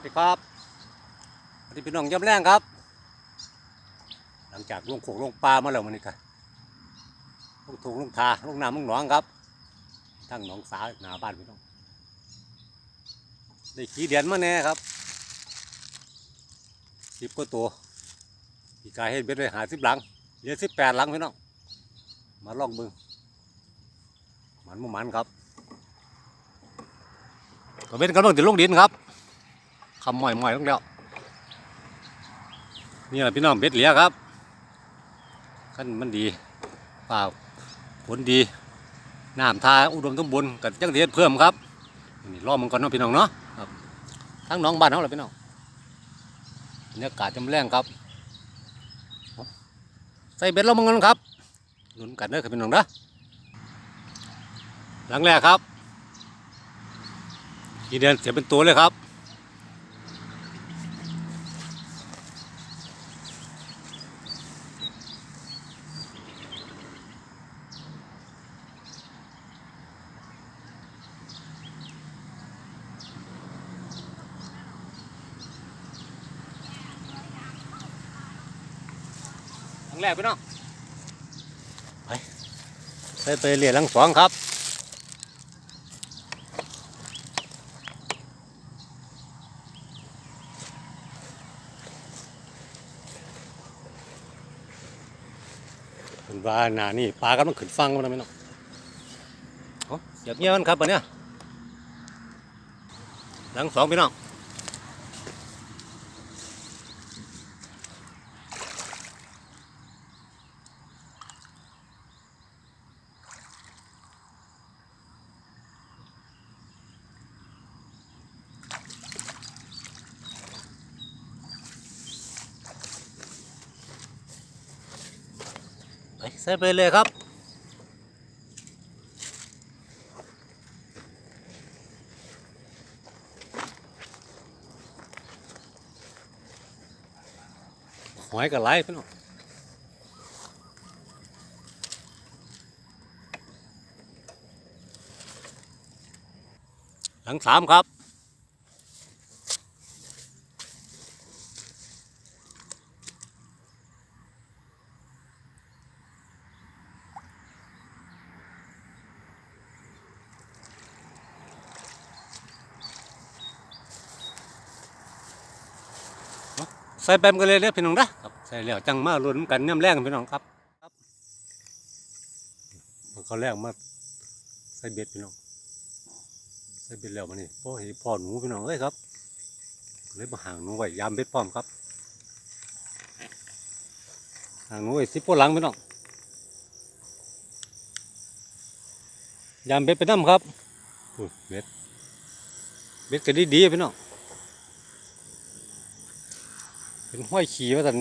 สวัสดีครับสวัสดีพี่น้องย่ำแรงครับ หลังจากลงโขกลงปลามาแล้วมันนี่ค่ะลงถุงลงทาลงน้ำลงหนองครับทั้งหนองสาหนาบ้านพี่น้องได้ขี้เดียนมาแน่ครับสิบก็ตัวปีกายเห็นเบ็ดเลยหาสิบหลังเหลือสิบแปดหลังพี่น้องมาลองเบึงหมันมูหมันครับตัวเบ็ดกำลังจะลงดินครับ คำหม่อยหม่อยลงแล้วนี่แหละพี่น้องเบ็ดเหลียครับขั้นมันดีป่าผลดีน้ำทาอุดมสมบูรณ์กับจังเทียนเพิ่มครับนี่รอมันก่อนเนาะพี่น้องเนาะครับทั้งน้องบ้านเขาแหละพี่น้องบรรยากาศจำแรงครับใส่เบ็ดเรามังกันครับหนุนกันเด้อครับพี่น้องนะหลังแรกครับทีเดือนเสียเป็นตัวเลยครับ แรกพี่น้องไปไปไปเรียนหลังสองครับเป็นว่าหนานี่ปลาก็ต้องขึ้นฟังมันนะพี่น้องเอาเสียบเงี้ยมันครับวันเนี้ยหลังสองพี่น้อง ใส่ไปเลยครับ หอยกับไหลพี่น้องหลังสามครับ ใส่แปมกันเลยเนี่ยพี่น้องนะครับใส่แล้วจังมากลุ้นกันเนี่ยแรงพี่น้องครับครับมันเขาแรกมาใส่เบ็ดพี่น้องใส่เบ็ดแล้วมานี่พ่อเห็นพ่อหนูพี่น้องเอ้ยครับเลยมาห่างหนูไว้ยามเบ็ดพร้อมครับห่างหนูไว้สิบปหลังพี่น้องยามเบ็ดไปน้ำครับเบ็ดเบ็ดก็ดีดีๆพี่น้อง เป็นห้อยขี่ว่าสัน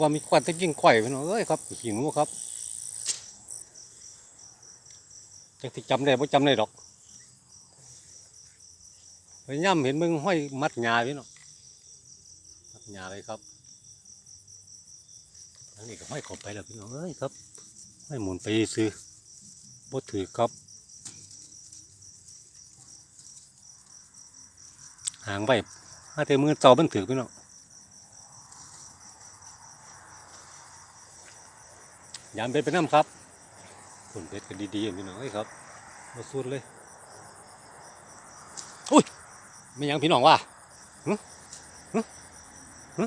ว่ามีควันตะกิ้งไข่พี่น้องเอ้ยครับขี่หนูครับจักที่จำได้บ่จำได้ดอกไปย่ำเห็นมึงห้อยมัดหญ้าพี่น้องมัดหญ้าเลยครับอันนี้ก็ห้อยขอบไปแล้วพี่น้องเอ้ยครับห้อยหมุนไปซื้อบ่ถือครับห่างไปถ้าเทมือเจ้ามันถือพี่น้อง ยามเบ็ดไปน้ำครับผลเบ็ดกันดีๆพี่น้องเอ้ครับมาสุดเลยอุ้ยไม่ยังพี่น้องว่าหึหึหึ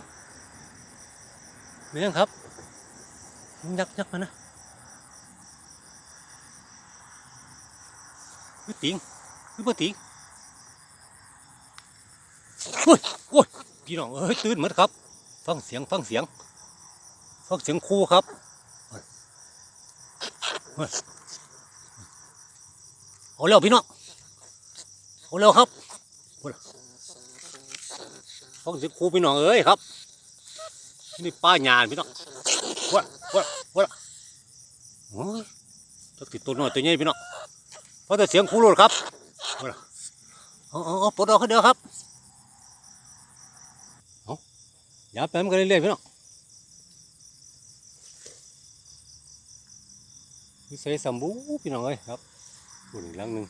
ไม่ยังครับยักยักมานะวิติงวิปติงโอ้ยโอ้ยพี่น้องเอ้ยตื่นหมดครับ ฟังเสียงฟังเสียงฟังเสียงครูครับ เอาเร็วพี่น้องเอาเร็วครับฟังเสียงครูพี่น้องเอ้ยครับนี่ป้าหยานพี่น้องว้าว้าว้าโอ้ยจักติดตัวหน้อยตัวใหญ่พี่น้องเพราะแต่เสียงครูโลดครับพูดล่ะเอาเอาเอาปลดออกให้เดียวครับเอาอย่าไปมันกันเรื่อยๆพี่น้อง วิสัยสมบูพี่น้องเอ้ยครับปุ่นอีกหลังหนึ่ง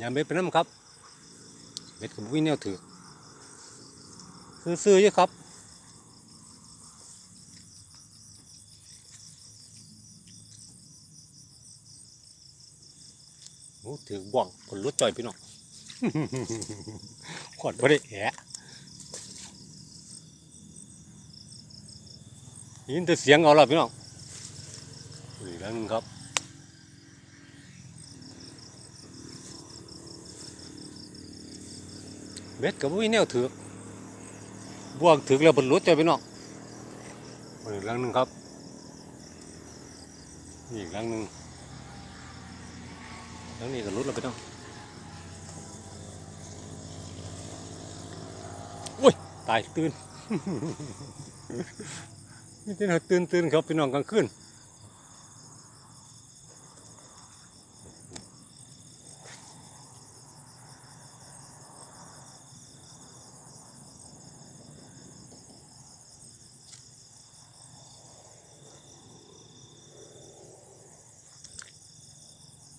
ยามเบ็ดเป็นน้ำครับเบ็ดกับวิ่งแนวถือคือซื้อๆยู่ครับถือบ่วงคนรถจ่อยพี่น้องขอดบ่ได้แอะ ยินแต่เสียงเอาละพี่น้องอีกแล้วนึงครับเบ็ดกับวิ่งแนวถือบวงถือกแล้วบนรถจ่อยพี่น้องอีกแล้วนึงครับอีกแล้วนึงแล้วนี่ก็รุดแล้วไปต้องอุ้ยตายตื่น นี่เป็นหัวตื่นตื่นครับพี่น้องกลางคืน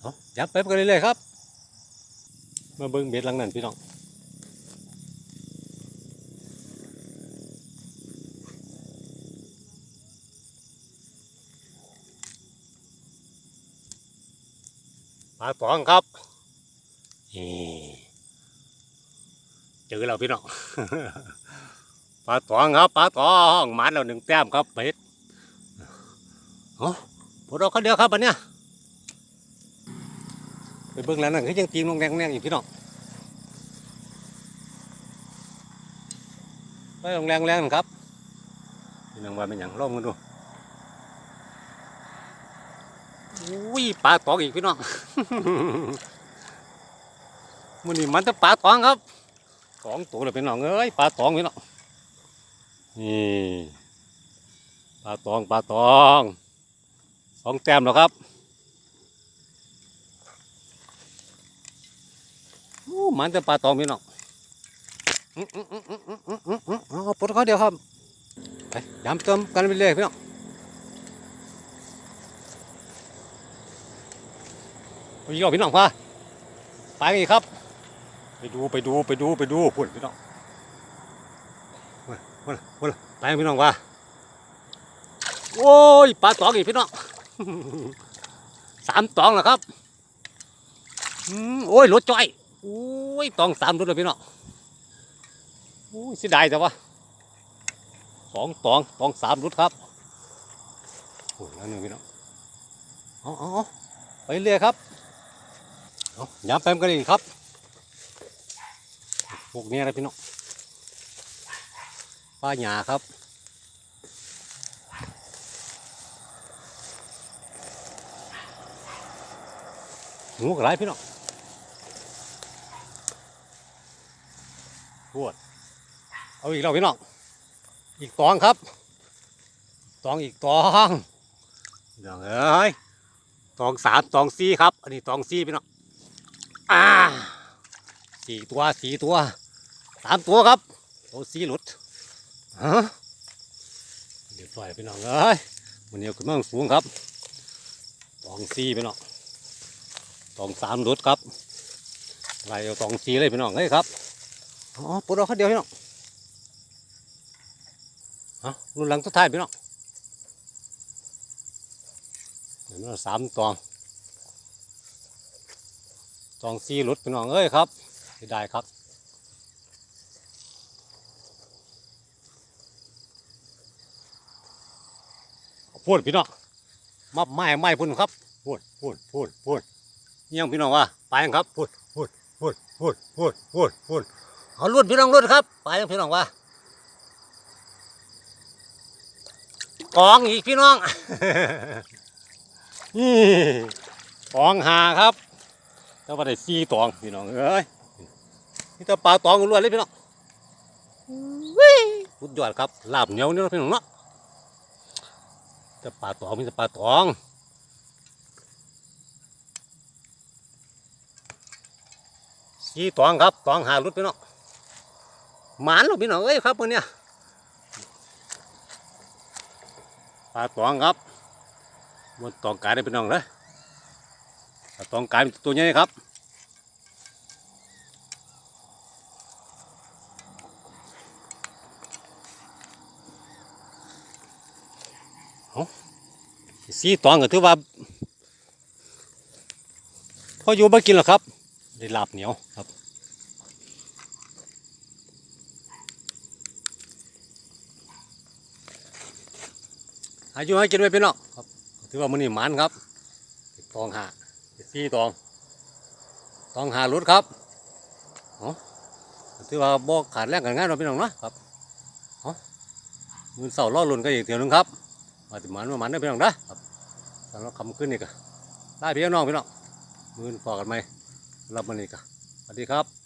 เอาจับไปกันเรื่อยๆครับ มาเบิ้งเบ็ดลังนั้นพี่น้องาตองครับนี่เจอแล้วพี่น้องปลาตองครับปลาตองหมันแล้วหนึ่งแต้มครับเบ็ดโอ้พวกเราเขาเดียวครับอันเนี้ยไปเบิ้งแล้วนั่นคือยังตีนลงแรงๆอยู่พี่น้องไปลงแรงๆนั่นครับพี่น้องว่าเป็นอย่างลองกันดู อุ้ยปลาตองอีกพี่น้องมันนี่มันจะปลาตองครับสองตัวเลยพี่น้องเอ้ยปลาตองพี่น้องนี่ปลาตองปลาตองสองแต้มแล้วครับมันจะปลาตองพี่น้องอื้ออื้ออื้ออื้ออื้ออื้ออื้อเอาปลดเขาเดียวครับไปย้ำเติมกันไปเลยพี่น้อง พี่น้องพี่น้องพาไปกันอีกครับ ไปดูไปดูไปดูไปดูพุ่นพี่น้องพุ่นพุ่นไปพี่น้องว่าโอ้ยปลาตองอีกพี่น้องสามตองแล้วครับโอ้ยรถจ้อยโอ้ยตองสามรถเลยพี่น้องโอ้ยเสียดายแต่ว่าสองตองตองสามรถครับโอ้ยนั่นหนึ่งพี่น้องเอาเอาไปเรื่อยครับ ย้ำแปมกันอีกครับพวกนี้อะไรพี่น้องป้าหยาครับหูกระไรพี่น้องปวดเอาอีกแล้วพี่น้อง อีกตองครับ ตองอีกตองพี่น้องเอ้ยตองสามตองสี่ครับ อันนี้ตองสี่พี่น้อง อ่าสี่ตัวสี่ตัวสามตัวครับโอ้สี่หลุดฮะเดี๋ยวปล่อยไปน้องเอ้ยมันเหนียวขึ้นมาสูงครับตองสี่ไปน้องตองสามหลุดครับไล่เอาตองสี่เลยพี่น้องเฮ้ยครับอ๋อปวดเราคนเดียวพี่น้องฮะรุ่นหลังสุดท้ายพี่น้องเดี๋ยวมันสามตอง สองซีหลุดพี่น้องเอ้ยครับเสียดายครับพูดพี่น้องมาไม้ไม้พุ่นครับพูดพูดพูดพูดเยี่ยงพี่น้องว่าไปครับพูดพูดพูดพูดพูดพูดพูดเอาลุ่นพี่น้องลุ่นครับไปกันพี่น้องว่ากองอีกพี่น้องนี่กองหาครับ ถ้าว่าได้สี่ตองพี่น้องเอ้ยนี่ถ้าปลาตองล้วนเลยพี่น้องวิ่งสุดยอดครับลาบเหนียวนี่เนาะพี่น้องเนาะแต่ปลาตองมีแต่ปลาตองสี่ตองครับตองหารุดพี่น้องหมานลูกพี่น้องเอ้ยครับมือเนี้ยปลาตองครับบนตองกายได้พี่น้องเลยปลา ต้องกลายเป็นตัวนี้ครับสีตองก็ถือว่าพออยู่ไม่กินหรอครับ ได้ลาบเหนียวครับอายุให้กินไว้พี่น้องครับถือว่ามันนี่มันครับ ตองหา สี่ตองตองหารุดครับเอาถือว่าบ่ขาดแรงกันง่ายเราพี่น้องเนาะครับเอามือเสาร์ล่อลุนก็อีกเดียวนึงครับมาติมันมามันได้พี่น้องนะครับสำหรับคำขึ้นนี่ก็ได้พี่น้องพี่น้องมือพอกันไหมรับมันนี่ก็สวัสดีครับ